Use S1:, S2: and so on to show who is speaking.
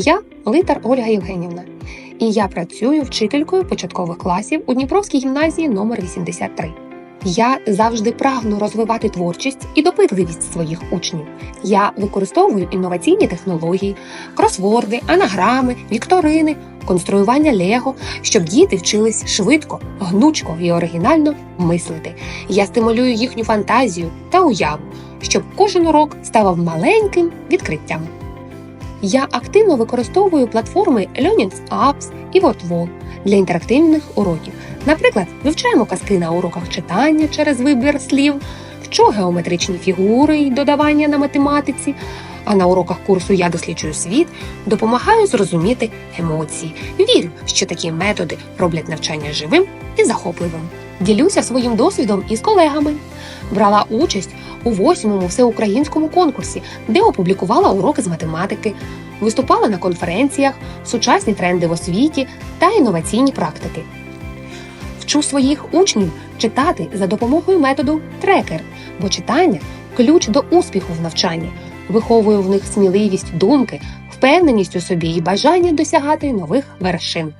S1: Я Литар Ольга Євгенівна, і я працюю вчителькою початкових класів у Дніпровській гімназії номер 83. Я завжди прагну розвивати творчість і допитливість своїх учнів. Я використовую інноваційні технології, кросворди, анаграми, вікторини, конструювання лего, щоб діти вчились швидко, гнучко і оригінально мислити. Я стимулюю їхню фантазію та уяву, щоб кожен урок ставав маленьким відкриттям. Я активно використовую платформи Learning Apps і WordWall для інтерактивних уроків. Наприклад, вивчаємо казки на уроках читання через вибір слів, вчу геометричні фігури і додавання на математиці. А на уроках курсу Я досліджую світ допомагаю зрозуміти емоції. Вірю, що такі методи роблять навчання живим і захопливим. Ділюся своїм досвідом із колегами. Брала участь у восьмому всеукраїнському конкурсі, де опублікувала уроки з математики, виступала на конференціях, сучасні тренди в освіті та інноваційні практики. Вчу своїх учнів читати за допомогою методу трекер, бо читання ключ до успіху в навчанні, виховую в них сміливість думки, впевненість у собі і бажання досягати нових вершин.